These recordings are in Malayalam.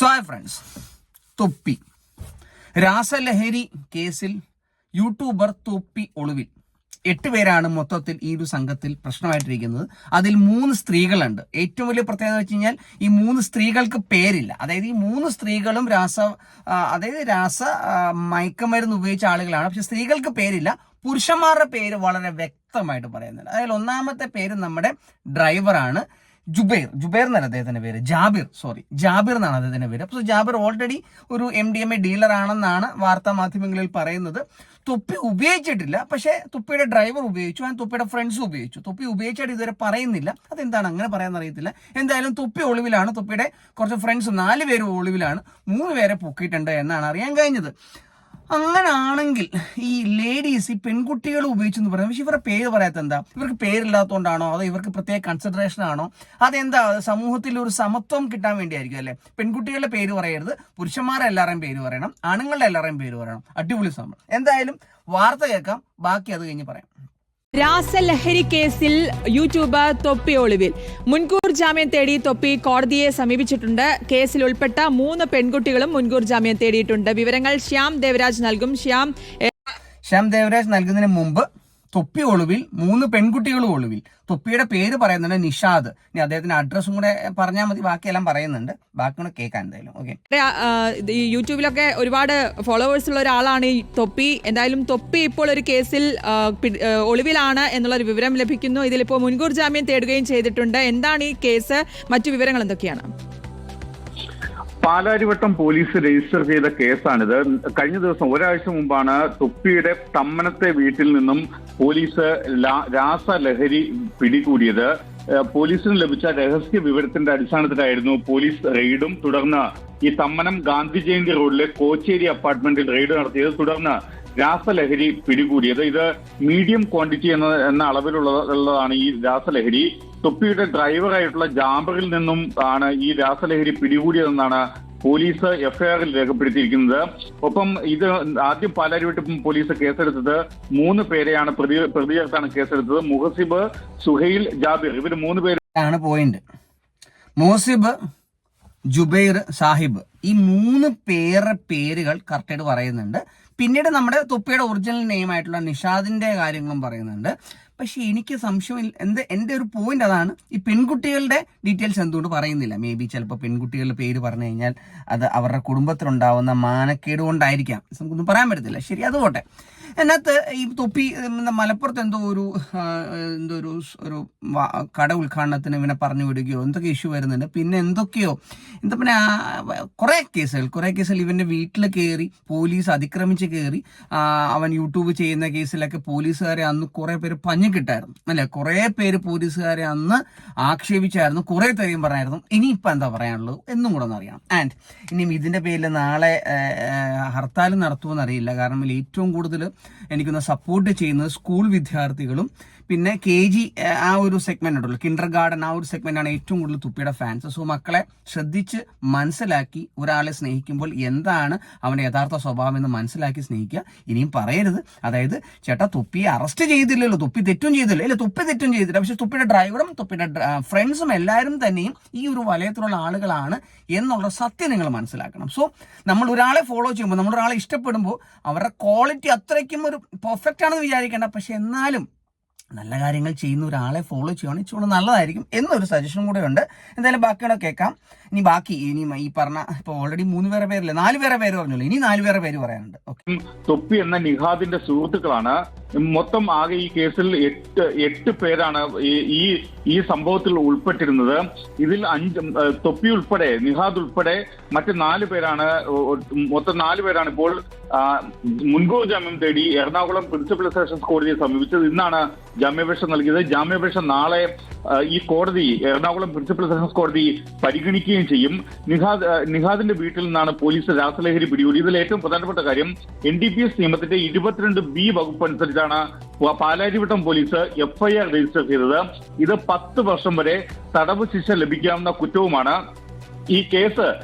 സോ ഫ്രണ്ട്സ് തൊപ്പി. രാസലഹരി കേസിൽ യൂട്യൂബർ തൊപ്പി ഒളിവിൽ. എട്ട് പേരാണ് മൊത്തത്തിൽ ഈ ഒരു സംഘത്തിൽ പ്രശ്നമായിട്ടിരിക്കുന്നത്. അതിൽ മൂന്ന് സ്ത്രീകളുണ്ട്. ഏറ്റവും വലിയ പ്രത്യേകത വെച്ച് കഴിഞ്ഞാൽ ഈ മൂന്ന് സ്ത്രീകൾക്ക് പേരില്ല. അതായത് ഈ മൂന്ന് സ്ത്രീകളും രാസ അതായത് രാസ മയക്കുമരുന്ന് ഉപയോഗിച്ച ആളുകളാണ്. പക്ഷെ സ്ത്രീകൾക്ക് പേരില്ല. പുരുഷന്മാരുടെ പേര് വളരെ വ്യക്തമായിട്ട് പറയുന്നുണ്ട്. അതായത് ഒന്നാമത്തെ പേര് നമ്മുടെ ഡ്രൈവറാണ്. ജുബൈർ ജുബൈർ എന്നല്ല അദ്ദേഹത്തിന്റെ പേര്. ജാബിർ സോറി ജാബിർ എന്നാണ് അദ്ദേഹത്തിന്റെ പേര്. അപ്പോൾ ജാബിർ ഓൾറെഡി ഒരു M D M A dealer ആണെന്നാണ് വാർത്താ മാധ്യമങ്ങളിൽ പറയുന്നത്. തുപ്പി ഉപയോഗിച്ചിട്ടില്ല പക്ഷേ തുപ്പിയുടെ ഡ്രൈവർ ഉപയോഗിച്ചു. ആൻഡ് തുപ്പിയുടെ ഫ്രണ്ട്സ് ഉപയോഗിച്ചു. തുപ്പി ഉപയോഗിച്ചായിട്ട് ഇതുവരെ പറയുന്നില്ല. അതെന്താണ് അങ്ങനെ പറയാൻ അറിയത്തില്ല. എന്തായാലും തുപ്പി ഒളിവിലാണ്. തുപ്പിയുടെ കുറച്ച് ഫ്രണ്ട്സ് നാല് പേര് ഒളിവിലാണ്. മൂന്ന് പേരെ പൊക്കിയിട്ടുണ്ട് എന്നാണ് അറിയാൻ കഴിഞ്ഞത്. അങ്ങനാണെങ്കിൽ ഈ ലേഡീസ് ഈ പെൺകുട്ടികൾ ഉപയോഗിച്ചെന്ന് പറയുന്നത് പക്ഷെ ഇവരുടെ പേര് പറയാത്ത എന്താ? ഇവർക്ക് പേരില്ലാത്തതുകൊണ്ടാണോ അതോ ഇവർക്ക് പ്രത്യേക കൺസിഡറേഷൻ ആണോ? അതെന്താ? സമൂഹത്തിൽ ഒരു സമത്വം കിട്ടാൻ വേണ്ടിയായിരിക്കും അല്ലെ? പെൺകുട്ടികളുടെ പേര് പറയരുത്. പുരുഷന്മാരെ എല്ലാവരുടെയും പേര് പറയണം. ആണുങ്ങളുടെ എല്ലാവരുടെയും പേര് പറയണം. അടിപൊളി സംഭവം. എന്തായാലും വാർത്ത കേൾക്കാം. ബാക്കി അത് കഴിഞ്ഞ് പറയാം. രാസലഹരി കേസിൽ യൂട്യൂബർ തൊപ്പി ഒളിവിൽ. മുൻകൂർ ജാമ്യം തേടി തൊപ്പി കോടതിയെ സമീപിച്ചിട്ടുണ്ട്. കേസിൽ ഉൾപ്പെട്ട മൂന്ന് പെൺകുട്ടികളും മുൻകൂർ ജാമ്യം തേടിയിട്ടുണ്ട്. വിവരങ്ങൾ ശ്യാം ദേവരാജ് നൽകും. ശ്യാം ശ്യാം ദേവരാജ് നൽകുന്നതിന് മുമ്പ് തൊപ്പി ഒളിവിൽ മൂന്ന് പെൺകുട്ടികളും ഒളിവിൽ. തൊപ്പിയുടെ പേര് പറയുന്നുണ്ട് നിഷാദ്. ഇനി അദ്ദേഹത്തിന്റെ അഡ്രസ്സും കൂടെ പറഞ്ഞാൽ മതി ബാക്കിയെല്ലാം പറയുന്നുണ്ട്. ബാക്കി കൂടെ കേൾക്കാൻ എന്തായാലും ഓക്കെ യൂട്യൂബിലൊക്കെ ഒരുപാട് ഫോളോവേഴ്സ് ഉള്ള ഒരാളാണ് ഈ തൊപ്പി. എന്തായാലും തൊപ്പി ഇപ്പോൾ ഒരു കേസിൽ ഒളിവിലാണ് എന്നുള്ളൊരു വിവരം ലഭിക്കുന്നു. ഇതിലിപ്പോൾ മുൻകൂർ ജാമ്യം തേടുകയും ചെയ്തിട്ടുണ്ട്. എന്താണ് ഈ കേസ്? മറ്റു വിവരങ്ങൾ എന്തൊക്കെയാണ്? പാലാരിവട്ടം പോലീസ് രജിസ്റ്റർ ചെയ്ത കേസാണിത്. കഴിഞ്ഞ ദിവസം ഒരാഴ്ച മുമ്പാണ് തുപ്പിയുടെ തമ്മനത്തെ വീട്ടിൽ നിന്നും പോലീസ് രാസലഹരി പിടികൂടിയത്. പോലീസിന് ലഭിച്ച രഹസ്യ വിവരത്തിന്റെ അടിസ്ഥാനത്തിലായിരുന്നു പോലീസ് റെയ്ഡും തുടർന്ന് ഈ തമ്മനം ഗാന്ധി ജയന്തി റോഡിലെ കോച്ചേരി അപ്പാർട്ട്മെന്റിൽ റെയ്ഡ് നടത്തിയത് തുടർന്ന് രാസലഹരി പിടികൂടിയത്. ഇത് മീഡിയം ക്വാണ്ടിറ്റി എന്ന എന്ന അളവിലുള്ള ഉള്ളതാണ് ഈ രാസലഹരി. തൊപ്പിയുടെ ഡ്രൈവറായിട്ടുള്ള ജാബറിൽ നിന്നും ആണ് ഈ രാസലഹരി പിടികൂടിയതെന്നാണ് പോലീസ് എഫ്ഐആറിൽ രേഖപ്പെടുത്തിയിരിക്കുന്നത്. ഒപ്പം ഇത് ആദ്യം പാലാരിവട്ടം പോലീസ് കേസെടുത്തത് മൂന്ന് പേരെയാണ്. പ്രതി പ്രതി ചേർത്താണ് കേസെടുത്തത്. മുഹസിബ് സുഹൈൽ ജാബിർ. ഇവർ മൂന്ന് പേര് ആണ് പോയിന്റ് മുഹസിബ് ജുബൈർ സാഹിബ്. ഈ മൂന്ന് പേരുടെ പേരുകൾ കറക്റ്റായിട്ട് പറയുന്നുണ്ട്. പിന്നീട് നമ്മുടെ തൊപ്പിയുടെ ഒറിജിനൽ നെയിം ആയിട്ടുള്ള നിഷാദിന്റെ കാര്യങ്ങളും പറയുന്നുണ്ട്. പക്ഷെ എനിക്ക് സംശയം എന്ത് എന്റെ ഒരു പോയിന്റ് അതാണ്. ഈ പെൺകുട്ടികളുടെ ഡീറ്റെയിൽസ് എന്തുകൊണ്ട് പറയുന്നില്ല? മേ ബി ചിലപ്പോൾ പെൺകുട്ടികളുടെ പേര് പറഞ്ഞു കഴിഞ്ഞാൽ അത് അവരുടെ കുടുംബത്തിലുണ്ടാവുന്ന മാനക്കേട് കൊണ്ടായിരിക്കാം. നമുക്കൊന്നും പറയാൻ പറ്റത്തില്ല. ശരി അത് പോട്ടെ. അതിനകത്ത് ഈ തൊപ്പി മലപ്പുറത്ത് എന്തോ ഒരു എന്തോ ഒരു ഒരു കട ഉദ്ഘാടനത്തിന് ഇവനെ പറഞ്ഞു വിടുകയോ എന്തൊക്കെ ഇഷ്യൂ വരുന്നുണ്ട്. പിന്നെ എന്തൊക്കെയോ എന്താ പിന്നെ കുറേ കേസുകൾ കുറേ കേസുകൾ ഇവന്റെ വീട്ടിൽ കയറി പോലീസ് അതിക്രമിച്ച് കയറി അവൻ യൂട്യൂബ് ചെയ്യുന്ന കേസിലൊക്കെ പോലീസുകാരെ അന്ന് കുറേ പേര് പഞ്ഞു കിട്ടായിരുന്നു അല്ലെ? കുറെ പേര് പോലീസുകാരെ അന്ന് ആക്ഷേപിച്ചായിരുന്നു കുറെ തെറിയും പറയായിരുന്നു ഇനിയിപ്പോൾ എന്താ പറയാനുള്ളത്? എന്നും കൂടെ ഒന്ന് അറിയണം. ആൻഡ് ഇനിയും ഇതിന്റെ പേരിൽ നാളെ ഹർത്താൽ നടത്തുമെന്ന് അറിയില്ല കാരണം ഏറ്റവും കൂടുതൽ എനിക്കൊന്ന് സപ്പോർട്ട് ചെയ്യുന്നത് സ്കൂൾ വിദ്യാർത്ഥികളും പിന്നെ കെ ജി ആ ഒരു സെഗ്മെന്റ് ഉണ്ടല്ലോ. കിൻഡർ ഗാർഡൻ ആ ഒരു സെഗ്മെന്റ് ആണ് ഏറ്റവും കൂടുതൽ തുപ്പിയുടെ ഫാൻസ് സോ മക്കളെ ശ്രദ്ധിച്ച് മനസ്സിലാക്കി ഒരാളെ സ്നേഹിക്കുമ്പോൾ എന്താണ് അവന്റെ യഥാർത്ഥ സ്വഭാവം എന്ന് മനസ്സിലാക്കി സ്നേഹിക്കുക. ഇനിയും പറയരുത്. അതായത് ചേട്ടാ തുപ്പിയെ അറസ്റ്റ് ചെയ്തില്ലല്ലോ. തുപ്പി തെറ്റും ചെയ്തില്ല. ഇല്ല തുപ്പി തെറ്റും ചെയ്തില്ല. പക്ഷെ തുപ്പിയുടെ ഡ്രൈവറും തുപ്പിയുടെ ഫ്രണ്ട്സും എല്ലാവരും തന്നെയും ഈ ഒരു വലയത്തിലുള്ള ആളുകളാണ് എന്നുള്ള സത്യം നിങ്ങൾ മനസ്സിലാക്കണം. സോ നമ്മൾ ഒരാളെ ഫോളോ ചെയ്യുമ്പോൾ നമ്മൾ ഒരാളെ ഇഷ്ടപ്പെടുമ്പോൾ അവരുടെ ക്വാളിറ്റി അത്രയ്ക്കും ഒരു പെർഫെക്റ്റ് ആണെന്ന് വിചാരിക്കേണ്ട. പക്ഷെ എന്നാലും നല്ല കാര്യങ്ങൾ ചെയ്യുന്ന ഒരാളെ ഫോളോ ചെയ്യുകയാണെങ്കിൽ ഇച്ചിരി നല്ലതായിരിക്കും എന്നൊരു സജഷൻ കൂടെ ഉണ്ട്. എന്തായാലും ബാക്കിയുടെ കേൾക്കാം. ഇനി ബാക്കി ഇനി ഈ പറഞ്ഞ ഇപ്പൊ ഓൾറെഡി മൂന്ന് പേരെ പേരില്ല? നാല് പേരെ പേര് പറഞ്ഞല്ലോ. ഇനി നാല് പേരെ പേര് പറയാനുണ്ട്. തൊപ്പി എന്ന നിഹാദിന്റെ സുഹൃത്തുക്കളാണ് മൊത്തം ആകെ ഈ കേസിൽ എട്ട് എട്ട് പേരാണ് ഈ- ഈ സംഭവത്തിൽ ഉൾപ്പെട്ടിരുന്നത്. ഇതിൽ അഞ്ച് തൊപ്പി ഉൾപ്പെടെ നിഹാദ് ഉൾപ്പെടെ മറ്റ് നാല് പേരാണ് മൊത്തം നാല് പേരാണ് ഇപ്പോൾ മുൻകൂർ ജാമ്യം തേടി എറണാകുളം പ്രിൻസിപ്പൽ സെഷൻസ് കോടതിയെ സമീപിച്ചത്. ഇന്നാണ് ജാമ്യാപേക്ഷ നൽകിയത്. ജാമ്യാപേക്ഷ നാളെ ഈ കോടതി എറണാകുളം പ്രിൻസിപ്പൽ സെഷൻസ് കോടതി പരിഗണിക്കുകയും ചെയ്യും. നിഹാദ് നിഹാദിന്റെ വീട്ടിൽ നിന്നാണ് പോലീസ് രാസലഹരി പിടികൂടി ഇതിൽ ഏറ്റവും പ്രധാനപ്പെട്ട കാര്യം എൻ ഡി പി എസ് നിയമത്തിന്റെ ഇരുപത്തിരണ്ട് ബി വകുപ്പ് അനുസരിച്ചാണ് പ- പാലാരിവട്ടം പോലീസ് എഫ്ഐആർ രജിസ്റ്റർ ചെയ്തത്. ഇത് പത്ത് വർഷം വരെ തടവ് ശിക്ഷ ലഭിക്കാവുന്ന കുറ്റവുമാണ് ഈ കേസ്.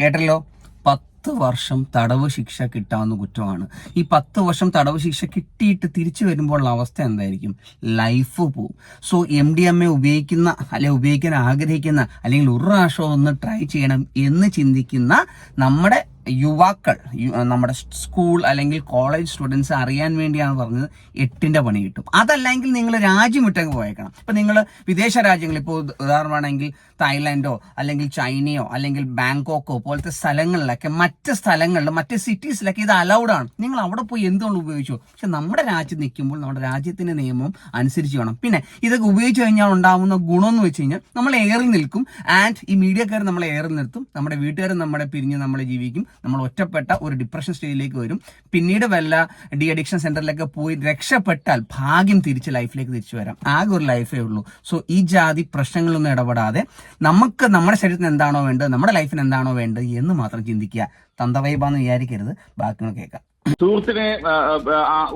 കേട്ടല്ലോ? പത്ത് വർഷം തടവ് ശിക്ഷ കിട്ടാവുന്ന കുറ്റമാണ്. ഈ പത്ത് വർഷം തടവ് ശിക്ഷ കിട്ടിയിട്ട് തിരിച്ചു വരുമ്പോഴുള്ള അവസ്ഥ എന്തായിരിക്കും? ലൈഫ് പോവും. So M D M A ഉപയോഗിക്കുന്ന അല്ലെ ഉപയോഗിക്കാൻ ആഗ്രഹിക്കുന്ന അല്ലെങ്കിൽ ഒരു പ്രാവശ്യം ഒന്ന് ട്രൈ ചെയ്യണം എന്ന് ചിന്തിക്കുന്ന നമ്മുടെ യുവാക്കൾ നമ്മുടെ സ്കൂൾ അല്ലെങ്കിൽ കോളേജ് സ്റ്റുഡൻസ് അറിയാൻ വേണ്ടിയാണ് പറഞ്ഞത് എട്ടിന്റെ പണി കിട്ടും. അതല്ലെങ്കിൽ നിങ്ങൾ രാജ്യം വിട്ടങ്ങ് പോയേക്കണം. ഇപ്പൊ നിങ്ങൾ വിദേശ രാജ്യങ്ങൾ ഇപ്പോൾ ഉദാഹരണമാണെങ്കിൽ തായ്ലാന്റോ അല്ലെങ്കിൽ ചൈനയോ അല്ലെങ്കിൽ ബാങ്കോക്കോ പോലത്തെ സ്ഥലങ്ങളിലൊക്കെ മറ്റ് സ്ഥലങ്ങളിൽ മറ്റ് സിറ്റീസിലൊക്കെ ഇത് അലൗഡ് ആണ്. നിങ്ങൾ അവിടെ പോയി എന്തുകൊണ്ട് ഉപയോഗിച്ചു? പക്ഷെ നമ്മുടെ രാജ്യത്ത് നിൽക്കുമ്പോൾ നമ്മുടെ രാജ്യത്തിന്റെ നിയമം അനുസരിച്ച് വേണം. പിന്നെ ഇതൊക്കെ ഉപയോഗിച്ച് കഴിഞ്ഞാൽ ഉണ്ടാവുന്ന ഗുണം എന്ന് വെച്ച് കഴിഞ്ഞാൽ നമ്മൾ എയറിൽ നിൽക്കും. ആൻഡ് ഈ മീഡിയക്കാർ നമ്മളെ എയറിൽ നിർത്തും. നമ്മുടെ വീട്ടുകാർ നമ്മളെ പിരിഞ്ഞ് നമ്മളെ ജീവിക്കും. നമ്മൾ ഒറ്റപ്പെട്ട ഒരു ഡിപ്രഷൻ സ്റ്റേജിലേക്ക് വരും. പിന്നീട് വല്ല ഡി അഡിക്ഷൻ സെന്ററിലേക്ക് പോയി രക്ഷപ്പെട്ടാൽ ഭാഗ്യം തിരിച്ച് ലൈഫിലേക്ക് തിരിച്ചു വരാം. ആകെ ഒരു ലൈഫേ ഉള്ളൂ. സോ ഈ ജാതി പ്രശ്നങ്ങളൊന്നും ഇടപെടാതെ നമുക്ക് നമ്മുടെ ശരീരത്തിന് എന്താണോ വേണ്ടത് നമ്മുടെ ലൈഫിന് എന്താണോ വേണ്ടത് എന്ന് മാത്രം ചിന്തിക്കുക. തന്തവൈബാന്ന് വിചാരിക്കരുത്. ബാക്കികൾ കേൾക്കാം. സുഹൃത്തിനെ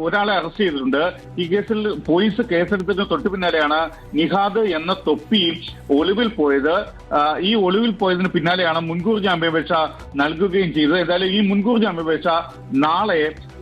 ഒരാളെ അറസ്റ്റ് ചെയ്തിട്ടുണ്ട്. ഈ കേസിൽ പോലീസ് കേസെടുത്തതിന് തൊട്ടു പിന്നാലെയാണ് നിഹാദ് എന്ന തൊപ്പി ഒളിവിൽ പോയത്. ഈ ഒളിവിൽ പോയതിന് പിന്നാലെയാണ് മുൻകൂർ ജാമ്യാപേക്ഷ നൽകുകയും ചെയ്തത്. എന്തായാലും ഈ മുൻകൂർ ജാമ്യാപേക്ഷ നാളെ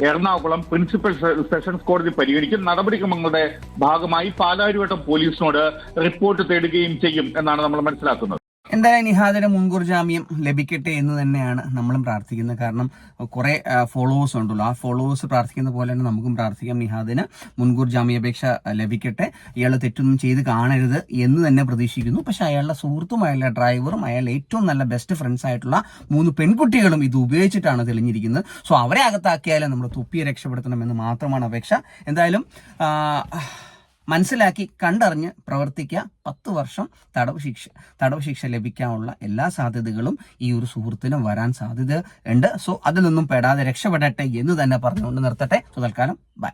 എറണാകുളം പ്രിൻസിപ്പൽ സെഷൻസ് കോടതി പരിഗണിക്കും. നടപടിക്രമങ്ങളുടെ ഭാഗമായി പാലാരിവട്ടം പോലീസിനോട് റിപ്പോർട്ട് തേടുകയും ചെയ്യും എന്നാണ് നമ്മൾ മനസ്സിലാക്കുന്നത്. എന്തായാലും നിഹാദിന് മുൻകൂർ ജാമ്യം ലഭിക്കട്ടെ എന്ന് തന്നെയാണ് നമ്മളും പ്രാർത്ഥിക്കുന്നത്. കാരണം കുറെ ഫോളോവേഴ്സ് ഉണ്ടല്ലോ. ആ ഫോളോവേഴ്സ് പ്രാർത്ഥിക്കുന്ന പോലെ തന്നെ നമുക്കും പ്രാർത്ഥിക്കാം നിഹാദിന് മുൻകൂർ ജാമ്യാപേക്ഷ ലഭിക്കട്ടെ. ഇയാൾ തെറ്റൊന്നും ചെയ്ത് കാണരുത് എന്ന് തന്നെ പ്രതീക്ഷിക്കുന്നു. പക്ഷെ അയാളുടെ സുഹൃത്തും അയാളുടെ ഡ്രൈവറും അയാളുടെ ഏറ്റവും നല്ല ബെസ്റ്റ് ഫ്രണ്ട്സ് ആയിട്ടുള്ള മൂന്ന് പെൺകുട്ടികളും ഇത് ഉപയോഗിച്ചിട്ടാണ് തെളിഞ്ഞിരിക്കുന്നത്. സോ അവരെ അകത്താക്കിയാലും നമ്മൾ തുപ്പിയെ രക്ഷപ്പെടുത്തണമെന്ന് മാത്രമാണ് അപേക്ഷ. എന്തായാലും മനസ്സിലാക്കി കണ്ടറിഞ്ഞ് പ്രവർത്തിക്കുക. പത്ത് വർഷം തടവ് ശിക്ഷ തടവ് ശിക്ഷ ലഭിക്കാനുള്ള എല്ലാ സാധ്യതകളും ഈ ഒരു സുഹൃത്തിനും വരാൻ സാധ്യത ഉണ്ട്. സോ അതിൽ നിന്നും പെടാതെ രക്ഷപ്പെടട്ടെ എന്ന് തന്നെ പറഞ്ഞുകൊണ്ട് നിർത്തട്ടെ. സോ തൽക്കാലം ബൈ.